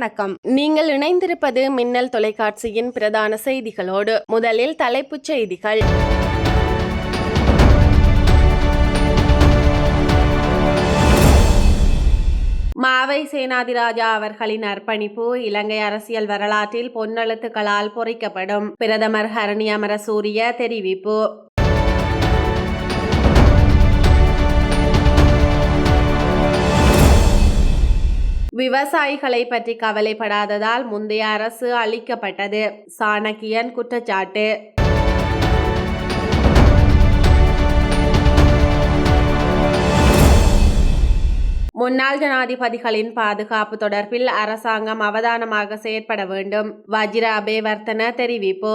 வணக்கம். நீங்கள் இணைந்திருப்பது மின்னல் தொலைக்காட்சியின் பிரதான செய்திகளோடு முதலில் தலைப்புச் செய்திகள். மாவை சேனாதிராஜா அவர்களின் அர்ப்பணிப்பு இலங்கை அரசியல் வரலாற்றில் பொன்னெழுத்துக்களால் பொறிக்கப்படும். பிரதமர் ஹரணி அமரசூரிய தெரிவிப்பு. விவசாயிகளை பற்றி கவலைப்படாததால் முந்தைய அரசு அளிக்கப்பட்டது சாணக்கியன் குற்றச்சாட்டு. முன்னாள் ஜனாதிபதிகளின் பாதுகாப்பு தொடர்பில் அரசாங்கம் அவதானமாக செயற்பட வேண்டும். வஜிர அபேவர்த்தன தெரிவிப்பு.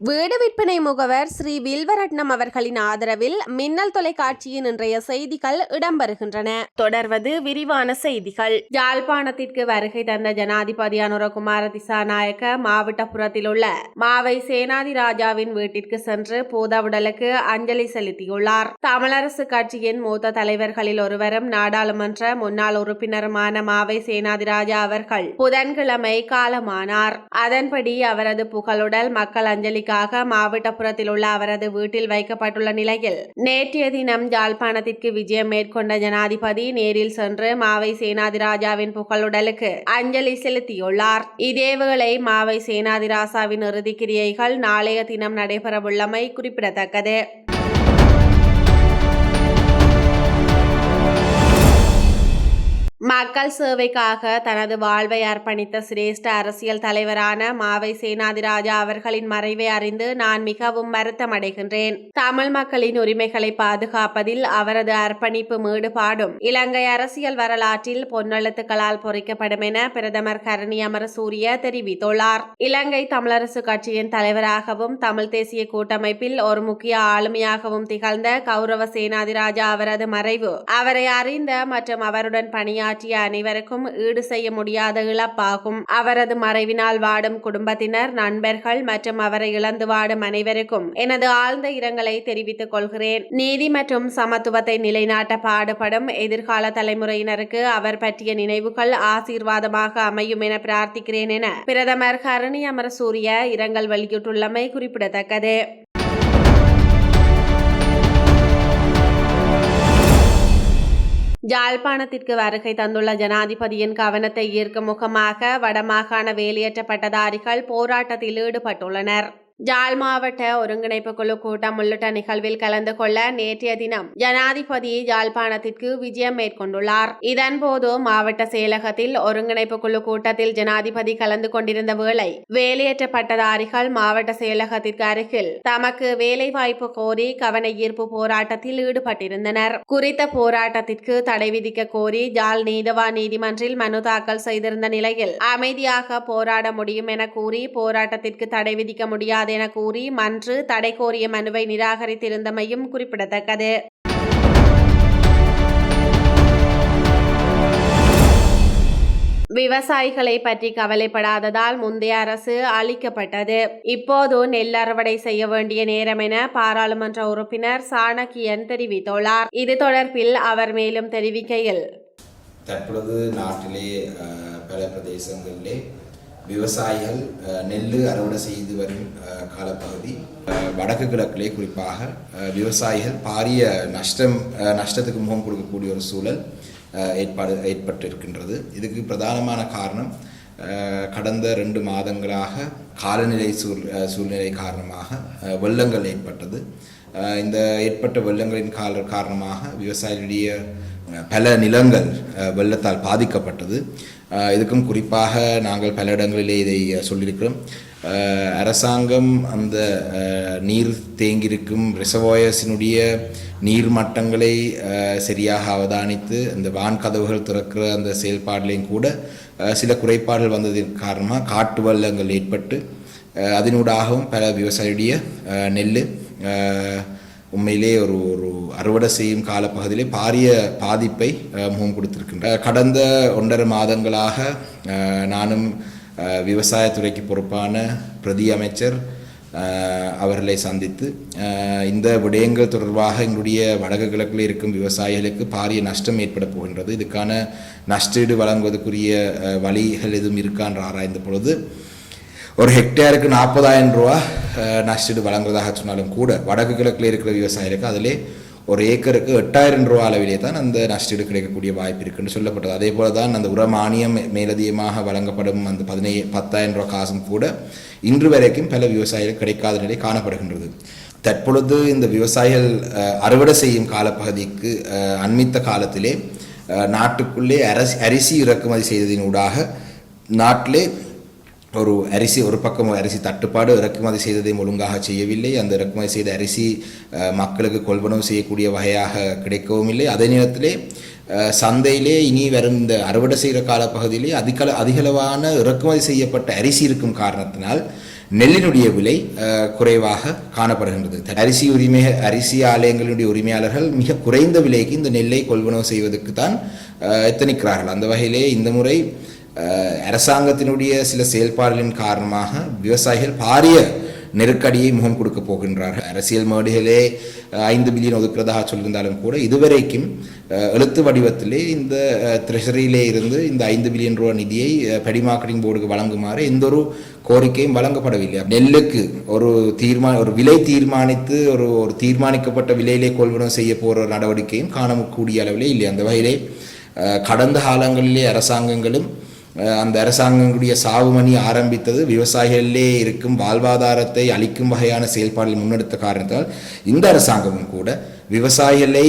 வீடு விற்பனை முகவர் ஸ்ரீ வில்வரட்னம் அவர்களின் ஆதரவில் மின்னல் தொலைக்காட்சியின் இன்றைய செய்திகள் இடம்பெறுகின்றன. தொடர்வது விரிவான செய்திகள். யாழ்ப்பாணத்திற்கு வருகை தந்த ஜனாதிபதி அனுரகுமார திசாநாயக்க மாவட்டபுரத்தில் உள்ள மாவை சேனாதி ராஜாவின் வீட்டிற்கு சென்று பூதவுடலுக்கு அஞ்சலி செலுத்தியுள்ளார். தமிழரசு கட்சியின் மூத்த தலைவர்களில் ஒருவரும் நாடாளுமன்ற முன்னாள் உறுப்பினருமான மாவை சேனாதிராஜா அவர்கள் புதன்கிழமை காலமானார். அதன்படி அவரது புகழுடல் மக்கள் அஞ்சலிக்கு அஞ்சலிக்காக மாவட்டபுரத்தில் உள்ள அவரது வீட்டில் வைக்கப்பட்டுள்ள நிலையில் நேற்றைய தினம் யாழ்ப்பாணத்திற்கு விஜயம் மேற்கொண்ட ஜனாதிபதி நேரில் சென்று மாவை சேனாதிராஜாவின் புகழுடலுக்கு அஞ்சலி செலுத்தியுள்ளார். இதேவேளை மாவை சேனாதிராசாவின் இறுதிக்கிரியைகள் நாளைய தினம் நடைபெறவுள்ளமை குறிப்பிடத்தக்கது. மக்கள் சேவைக்காக தனது வாழ்வை அர்ப்பணித்த சிரேஷ்ட அரசியல் தலைவரான மாவை சேனாதிராஜா அவர்களின் மறைவை அறிந்து நான் மிகவும் வருத்தமடைகின்றேன். தமிழ் மக்களின் உரிமைகளை பாதுகாப்பதில் அவரது அர்ப்பணிப்பு மீடுபாடும். இலங்கை அரசியல் வரலாற்றில் பொன்னெழுத்துக்களால் பொறிக்கப்படும் என பிரதமர் கரணி அமரசூரிய தெரிவித்துள்ளார். இலங்கை தமிழரசு கட்சியின் தலைவராகவும் தமிழ் தேசிய கூட்டமைப்பில் ஒரு முக்கிய ஆளுமையாகவும் திகழ்ந்த கௌரவ சேனாதிராஜா அவரது மறைவு. அவரை அறிந்த மற்றும் அவருடன் பணியாற்றிய அனைவருக்கும் ஈடு செய்ய முடியாத இழப்பாகும். அவரது மறைவினால் வாடும் குடும்பத்தினர் நண்பர்கள் மற்றும் அவரை இழந்து வாடும் அனைவருக்கும் எனது ஆழ்ந்த இரங்கலை தெரிவித்துக் கொள்கிறேன். நீதி மற்றும் சமத்துவத்தை நிலைநாட்ட பாடுபடும் எதிர்கால தலைமுறையினருக்கு அவர் பற்றிய நினைவுகள் ஆசீர்வாதமாக அமையும் என பிரார்த்திக்கிறேன் என பிரதமர் ஹரணி அமரசூரிய இரங்கல் வெளியிட்டுள்ளமை குறிப்பிடத்தக்கது. யாழ்ப்பாணத்திற்கு வருகை தந்துள்ள ஜனாதிபதியின் கவனத்தை ஈர்க்கும் முகமாக வடமாகாண வேலையேற்றப்பட்டதாரிகள் போராட்டத்தில் ஈடுபட்டுள்ளனர். ஜாழ் மாவட்ட ஒருங்கிணைப்பு குழு கூட்டம் உள்ளிட்ட நிகழ்வில் கலந்து கொள்ள நேற்றைய தினம் ஜனாதிபதி யாழ்ப்பாணத்திற்கு விஜயம் மேற்கொண்டுள்ளார். இதன்போது மாவட்ட செயலகத்தில் ஒருங்கிணைப்பு குழு கூட்டத்தில் ஜனாதிபதி கலந்து கொண்டிருந்த வேளை வேலையேற்றப்பட்டதாரிகள் மாவட்ட செயலகத்திற்கு அருகில் தமக்கு வேலைவாய்ப்பு கோரி கவன ஈர்ப்பு போராட்டத்தில் ஈடுபட்டிருந்தனர். குறித்த போராட்டத்திற்கு தடை விதிக்க கோரி ஜாழ் நீதவா நீதிமன்றில் மனு தாக்கல் செய்திருந்த நிலையில் அமைதியாக போராட முடியும் என கூறி போராட்டத்திற்கு தடை விதிக்க முடியாது. என கூறி மன்று தடை கோரிய மனுவை நிராகரித்திருந்தமையும் குறிப்பிடத்தக்கது. விவசாயிகளை பற்றி கவலைப்படாததால் முந்தைய அரசு அளிக்கப்பட்டது இப்போது நெல் அறுவடை செய்ய வேண்டிய நேரம் என பாராளுமன்ற உறுப்பினர் சாணக்கியன் தெரிவித்துள்ளார். இது தொடர்பில் அவர் மேலும் தெரிவிக்கையில் தற்பொழுது நாட்டிலே பல பிரதேசங்களிலே விவசாயிகள் நெல் அறுவடை செய்து வரும் காலப்பகுதி. வடக்கு கிழக்கிலே குறிப்பாக விவசாயிகள் பாரிய நஷ்டம் நஷ்டத்துக்கு முகம் கொடுக்கக்கூடிய ஒரு சூழல் ஏற்பாடு ஏற்பட்டிருக்கின்றது. இதுக்கு பிரதானமான காரணம் கடந்த ரெண்டு மாதங்களாக காலநிலை சூழ் சூழ்நிலை காரணமாக வெள்ளங்கள் ஏற்பட்டது. இந்த ஏற்பட்ட வெள்ளங்களின் கால காரணமாக விவசாயிகளுடைய பல நிலங்கள் வெள்ளத்தால் பாதிக்கப்பட்டது. இதுக்கும் குறிப்பாக நாங்கள் பல இடங்களிலே இதை சொல்லியிருக்கிறோம். அரசாங்கம் அந்த நீர் தேங்கியிருக்கும் ரிசர்வாயர்ஸினுடைய நீர் மட்டங்களை சரியாக அவதானித்து அந்த வான் கதவுகள் திறக்கிற அந்த செயல்பாடுலையும் கூட சில குறைபாடுகள் வந்ததின் காரணமாக காட்டு வெள்ளங்கள் ஏற்பட்டு அதனூடாகவும் பல விவசாயியுடைய நெல் உண்மையிலே ஒரு ஒரு அறுவடை செய்யும் காலப்பகுதியிலே பாரிய பாதிப்பை முகம் கொடுத்திருக்கின்ற கடந்த ஒன்றரை மாதங்களாக நானும் விவசாயத்துறைக்கு பொறுப்பான பிரதி அமைச்சர் அவர்களை சந்தித்து இந்த விடயங்கள் தொடர்பாக எங்களுடைய வடக்கு கிழக்கில் இருக்கும் விவசாயிகளுக்கு பாரிய நஷ்டம் ஏற்பட போகின்றது. இதுக்கான நஷ்டீடு வழங்குவதற்குரிய வழிகள் எதுவும் இருக்கான்ற ஆராய்ந்த பொழுது ஒரு ஹெக்டேருக்கு நாற்பதாயிரம் ரூபா நஷ்டீடு வழங்குவதாக சொன்னாலும் கூட வடக்கு கிழக்கில் இருக்கிற விவசாயிகளுக்கு அதிலே ஒரு ஏக்கருக்கு எட்டாயிரம் ரூபா அளவிலே தான் அந்த நஷ்டீடு கிடைக்கக்கூடிய வாய்ப்பு இருக்குன்னு சொல்லப்பட்டது அதே போல தான் அந்த உர மானியம் மேலதிகமாக வழங்கப்படும் அந்த பதினைய பத்தாயிரம் ரூபா காசும் கூட இன்று வரைக்கும் பல விவசாயிகள் கிடைக்காத நிலை காணப்படுகின்றது தற்பொழுது இந்த விவசாயிகள் அறுவடை செய்யும் காலப்பகுதிக்கு அண்மித்த காலத்திலே நாட்டுக்குள்ளே அரசி அரிசி இறக்குமதி செய்ததினூடாக நாட்டிலே ஒரு அரிசி ஒரு பக்கம் அரிசி தட்டுப்பாடு இறக்குமதி செய்ததையும் ஒழுங்காக செய்யவில்லை. அந்த இறக்குமதி செய்த அரிசி மக்களுக்கு கொள்வனவு செய்யக்கூடிய வகையாக கிடைக்கவும் இல்லை. அதே நேரத்திலே சந்தையிலே இனி வரும் இந்த அறுவடை செய்கிற காலப்பகுதியிலே அதிக அதிகளவான இறக்குமதி செய்யப்பட்ட அரிசி இருக்கும் காரணத்தினால் நெல்லினுடைய விலை குறைவாக காணப்படுகின்றது. அரிசி உரிமை அரிசி ஆலயங்களுடைய உரிமையாளர்கள் மிக குறைந்த விலைக்கு இந்த நெல்லை கொள்வனவு செய்வதற்கு தான் எத்தனிக்கிறார்கள். அந்த வகையிலே இந்த முறை அரசாங்கத்தினுடைய சில செயல்பாடுகளின் காரணமாக விவசாயிகள் பாரிய நெருக்கடியை முகம் கொடுக்க போகின்றார்கள். அரசியல் மேடுகளே ஐந்து பில்லியன் ஒதுக்கிறதாக சொல்லியிருந்தாலும் கூட இதுவரைக்கும் எழுத்து வடிவத்திலே இந்த ட்ரெஷரியிலே இருந்து இந்த ஐந்து பில்லியன் ரூபா நிதியை அஹ், மார்க்கெட்டிங் போர்டுக்கு வழங்குமாறு எந்த ஒரு கோரிக்கையும் வழங்கப்படவில்லை. நெல்லுக்கு ஒரு தீர்மா ஒரு விலை தீர்மானித்து ஒரு ஒரு தீர்மானிக்கப்பட்ட விலையிலே கொள்வனம் செய்ய போகிற நடவடிக்கையும் காணக்கூடிய அளவிலே இல்லை. அந்த வகையிலே கடந்த காலங்களிலே அரசாங்கங்களும் அந்த அரசாங்கங்களுடைய சாவுமணி ஆரம்பித்தது விவசாயிகளிலே இருக்கும் வாழ்வாதாரத்தை அளிக்கும் வகையான செயல்பாடுகள் முன்னெடுத்த காரணத்தால் இந்த அரசாங்கமும் கூட விவசாயிகளை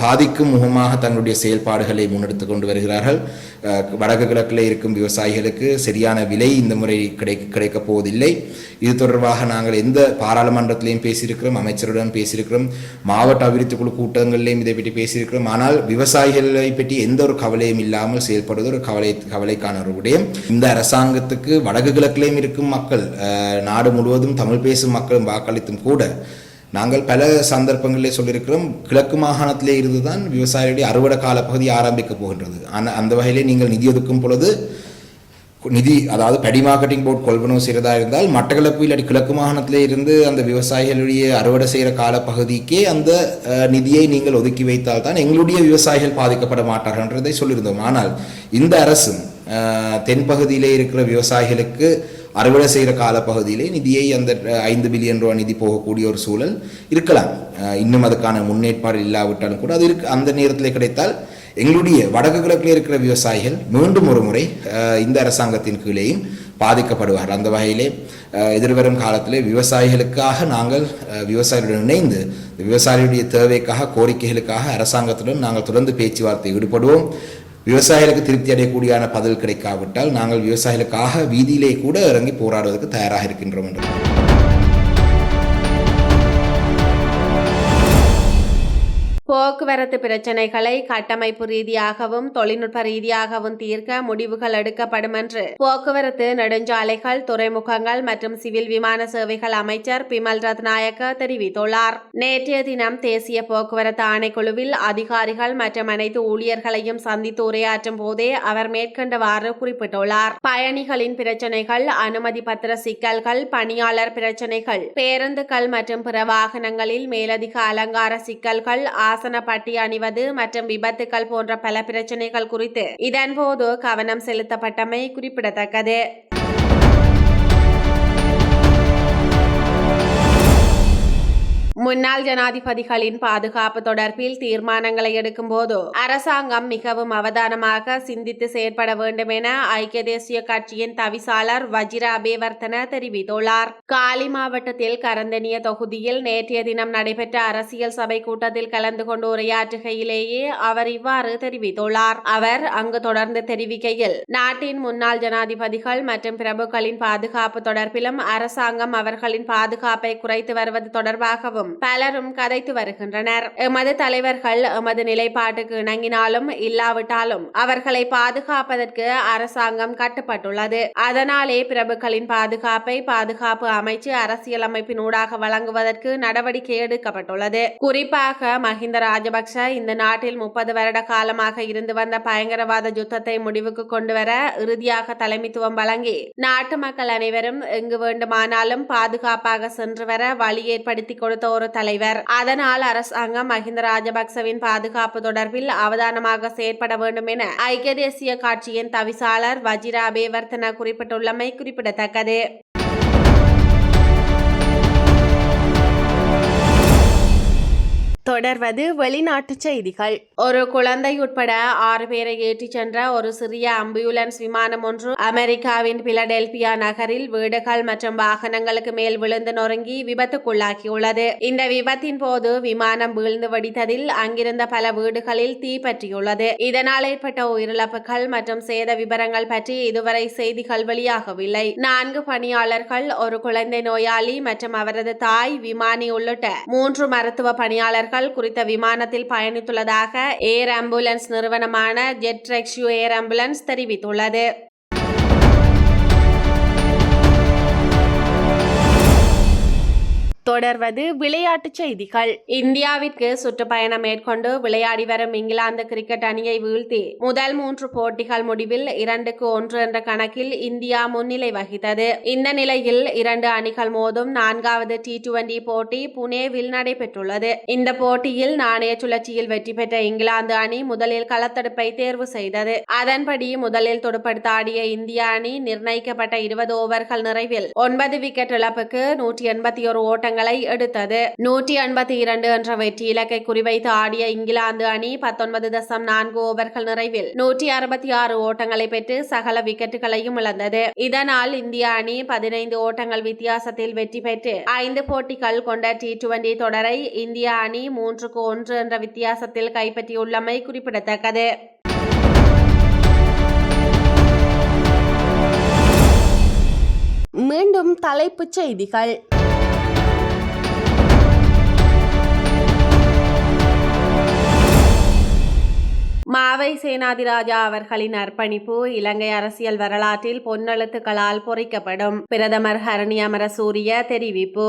பாதிக்கும் முகமாக தங்களுடைய செயல்பாடுகளை முன்னெடுத்து கொண்டு வருகிறார்கள். வடக்கு கிழக்கில் இருக்கும் விவசாயிகளுக்கு சரியான விலை இந்த முறை கிடை கிடைக்கப் போவதில்லை. இது தொடர்பாக நாங்கள் எந்த பாராளுமன்றத்திலையும் பேசியிருக்கிறோம் அமைச்சருடன் பேசியிருக்கிறோம் மாவட்ட அபிவிருத்தி குழு கூட்டங்களிலையும் இதை பற்றி பேசியிருக்கிறோம். ஆனால் விவசாயிகளை பற்றி எந்த ஒரு கவலையும் இல்லாமல் செயல்படுவது ஒரு கவலை கவலைக்கான ஒரு விடயம். இந்த அரசாங்கத்துக்கு வடக்கு கிழக்கிலையும் இருக்கும் மக்கள் நாடு முழுவதும் தமிழ் பேசும் மக்களும் வாக்களித்தும் கூட நாங்கள் பல சந்தர்ப்பங்களிலே சொல்லியிருக்கிறோம் கிழக்கு மாகாணத்திலே இருந்து தான் விவசாயிகளுடைய அறுவடை கால பகுதி ஆரம்பிக்க போகின்றது. ஆனால் அந்த வகையிலே நீங்கள் நிதி ஒதுக்கும் பொழுது நிதி அதாவது படி மார்க்கெட்டிங் போர்ட் கொள்வனவு செய்கிறதா இருந்தால் மட்டக்களப்பு இல்லாட்டி கிழக்கு மாகாணத்திலே இருந்து அந்த விவசாயிகளுடைய அறுவடை செய்கிற காலப்பகுதிக்கே அந்த நிதியை நீங்கள் ஒதுக்கி வைத்தால் தான் எங்களுடைய விவசாயிகள் பாதிக்கப்பட மாட்டார்கள்ன்றதை சொல்லியிருந்தோம். ஆனால் இந்த அரசும் தென்பகுதியிலே இருக்கிற விவசாயிகளுக்கு அறுவடை செய்கிற காலப்பகுதியிலே நிதியை அந்த ஐந்து பில்லியன் ரூபா நிதி போகக்கூடிய ஒரு சூழல் இருக்கலாம். இன்னும் அதுக்கான முன்னேற்பாடு இல்லாவிட்டாலும் கூட அது இருக்கு அந்த நேரத்தில் கிடைத்தால் எங்களுடைய வடக்கு கிழக்கில் இருக்கிற விவசாயிகள் மீண்டும் ஒரு முறை இந்த அரசாங்கத்தின் கீழேயும் பாதிக்கப்படுவார்கள். அந்த வகையிலே எதிர்வரும் காலத்திலே விவசாயிகளுக்காக நாங்கள் விவசாயிகளுடன் இணைந்து விவசாயிகளுடைய தேவைக்காக கோரிக்கைகளுக்காக அரசாங்கத்துடன் நாங்கள் தொடர்ந்து பேச்சுவார்த்தை ஈடுபடுவோம். விவசாயிகளுக்கு திருப்தி அடையக்கூடியான பதில் கிடைக்காவிட்டால் நாங்கள் விவசாயிகளுக்காக வீதியிலே கூட இறங்கி போராடுவதற்கு தயாராக இருக்கின்றோம் என்று. போக்குவரத்து பிரச்சனைகளை கட்டமைப்பு ரீதியாகவும் தொழில்நுட்ப ரீதியாகவும் தீர்க்க முடிவுகள் எடுக்கப்படும் என்று போக்குவரத்து நெடுஞ்சாலைகள் துறைமுகங்கள் மற்றும் சிவில் விமான சேவைகள் அமைச்சர் பிமல் ரத்நாயக்க தெரிவித்துள்ளார். நேற்றைய தினம் தேசிய போக்குவரத்து ஆணைக்குழுவில் அதிகாரிகள் மற்றும் அனைத்து ஊழியர்களையும் சந்தித்து உரையாற்றும் போதே அவர் மேற்கண்டவாறு குறிப்பிட்டுள்ளார். பயணிகளின் பிரச்சனைகள் அனுமதி பத்திர சிக்கல்கள் பணியாளர் பிரச்சினைகள் பேருந்துகள் மற்றும் பிற வாகனங்களில் மேலதிக அலங்கார சிக்கல்கள் ஆசன பட்டி அணிவது மற்றும் விபத்துகள் போன்ற பல பிரச்சனைகள் குறித்து இதன்போது கவனம் செலுத்தப்பட்டமை குறிப்பிடத்தக்கது. முன்னாள் ஜனாதிபதிகளின் பாதுகாப்பு தொடர்பில் தீர்மானங்களை எடுக்கும்போது அரசாங்கம் மிகவும் அவதானமாக சிந்தித்து செயற்பட வேண்டும் என ஐக்கிய தேசிய கட்சியின் தவிசாளர் வஜிர அபேவர்த்தன தெரிவித்துள்ளார். காலி மாவட்டத்தில் கரந்தனிய தொகுதியில் நேற்றைய தினம் நடைபெற்ற அரசியல் சபை கூட்டத்தில் கலந்து கொண்டு உரையாற்றுகையிலேயே அவர் இவ்வாறு தெரிவித்துள்ளார். அவர் அங்கு தொடர்ந்து தெரிவிக்கையில் நாட்டின் முன்னாள் ஜனாதிபதிகள் மற்றும் பிரபுக்களின் பாதுகாப்பு தொடர்பிலும் அரசாங்கம் அவர்களின் பாதுகாப்பை குறைத்து வருவது தொடர்பாகவும் பலரும் கதைத்து வருகின்றனர். எமது தலைவர்கள் எமது நிலைப்பாட்டுக்கு இணங்கினாலும் இல்லாவிட்டாலும் அவர்களை பாதுகாப்பதற்கு அரசாங்கம் கட்டுப்பட்டுள்ளது. அதனாலே பிரபுக்களின் பாதுகாப்பை பாதுகாப்பு அமைச்சு அரசியலமைப்பின் ஊடாக வழங்குவதற்கு நடவடிக்கை எடுக்கப்பட்டுள்ளது. குறிப்பாக மஹிந்த ராஜபக்ஷ இந்த நாட்டில் முப்பது வருட காலமாக இருந்து வந்த பயங்கரவாத யுத்தத்தை முடிவுக்கு கொண்டுவர இறுதியாக தலைமைத்துவம் வழங்கி நாட்டு மக்கள் அனைவரும் எங்கு வேண்டுமானாலும் பாதுகாப்பாக சென்று வர வழி ஏற்படுத்தி கொடுத்த ஒரு தலைவர். அதனால் அரசாங்கம் மஹிந்த ராஜபக்சவின் பாதுகாப்பு தொடர்பில் அவதானமாக செயற்பட வேண்டும் என ஐக்கிய தேசிய கட்சியின் தவிசாளர் வஜிர குறிப்பிட்டுள்ளமை குறிப்பிடத்தக்கது. தொடர்வது வெளிநாட்டு செய்திகள். ஒரு குழந்தை உட்பட ஆறு பேரை ஏற்றிச் சென்ற ஒரு சிறிய அம்புலன்ஸ் விமானம் ஒன்று அமெரிக்காவின் பிலடெல்பியா நகரில் வீடுகள் மற்றும் வாகனங்களுக்கு மேல் விழுந்து நொறுங்கி விபத்துக்குள்ளாகியுள்ளது. இந்த விபத்தின் போது விமானம் வீழ்ந்து வெடித்ததில் அங்கிருந்த பல வீடுகளில் தீ பற்றியுள்ளது. இதனால் ஏற்பட்ட உயிரிழப்புகள் மற்றும் சேத விவரங்கள் பற்றி இதுவரை செய்திகள் வெளியாகவில்லை. நான்கு பணியாளர்கள் ஒரு குழந்தை நோயாளி மற்றும் அவரது தாய் விமானி உள்ளிட்ட மூன்று மருத்துவ பணியாளர்கள் குறித்த விமானத்தில் பயணித்துள்ளதாக ஏர் ஆம்புலன்ஸ் நிறுவனமான ஜெட்ரெக்ஷியூ ஏர் ஆம்புலன்ஸ் தெரிவித்துள்ளது. தொடர்வது விளையாட்டுச் செய்திகள். இந்தியாவிற்கு சுற்றுப்பயணம் மேற்கொண்டு விளையாடி வரும் இங்கிலாந்து கிரிக்கெட் அணியை வீழ்த்தி முதல் மூன்று போட்டிகள் முடிவில் இரண்டுக்கு ஒன்று என்ற கணக்கில் இந்தியா முன்னிலை வகித்தது. இந்த நிலையில் இரண்டு அணிகள் மோதும் நான்காவது டி டுவெண்டி போட்டி புனேவில் நடைபெற்றுள்ளது. இந்த போட்டியில் நாணய சுழற்சியில் வெற்றி பெற்ற இங்கிலாந்து அணி முதலில் களத்தடுப்பை தேர்வு செய்தது. அதன்படி முதலில் துடுப்படுத்த ஆடிய இந்திய அணி நிர்ணயிக்கப்பட்ட இருபது ஓவர்கள் நிறைவில் ஒன்பது விக்கெட் இழப்புக்கு நூற்றி எண்பத்தி ஒரு ஓட்டங்களை எடுத்தது. நூற்றி எண்பத்தி இரண்டு என்ற வெற்றி இலக்கை குறிவைத்து ஆடிய இங்கிலாந்து அணி பத்தொன்பது தசம் நான்கு ஓவர்கள் நிறைவில் நூற்றி அறுபத்தி ஆறு ஓட்டங்களை பெற்று சகல விக்கெட்டுகளையும் இழந்தது. இதனால் இந்திய அணி பதினைந்து ஓட்டங்கள் வித்தியாசத்தில் வெற்றி பெற்று ஐந்து போட்டிகள் கொண்ட டி டுவெண்டி தொடரை இந்திய அணி மூன்றுக்கு ஒன்று என்ற வித்தியாசத்தில் கைப்பற்றியுள்ளமை குறிப்பிடத்தக்கது. மீண்டும் தலைப்புச் செய்திகள். மாவை சேனாதிராஜா அவர்களின் அர்ப்பணிப்பு இலங்கை அரசியல் வரலாற்றில் பொன்னெழுத்துக்களால் பொறிக்கப்படும். பிரதமர் ஹரணி அமரசூரிய தெரிவிப்பு.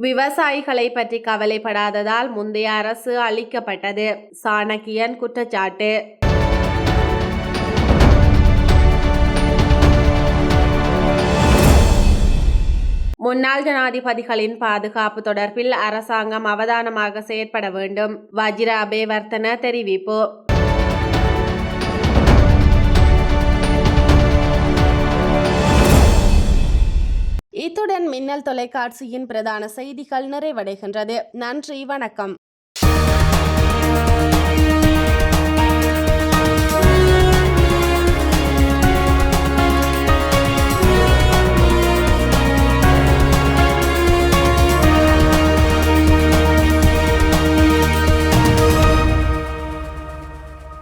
விவசாயிகளை பற்றி கவலைப்படாததால் முந்தைய அரசு அளிக்கப்பட்டது சாணக்கியன் குற்றச்சாட்டு. முன்னாள் ஜனாதிபதிகளின் பாதுகாப்பு தொடர்பில் அரசாங்கம் அவதானமாக செயற்பட வேண்டும். வஜிர அபேவர்த்தன தெரிவிப்பு. இத்துடன் மின்னல் தொலைக்காட்சியின் பிரதான செய்திகள் நிறைவடைகின்றது. நன்றி வணக்கம்.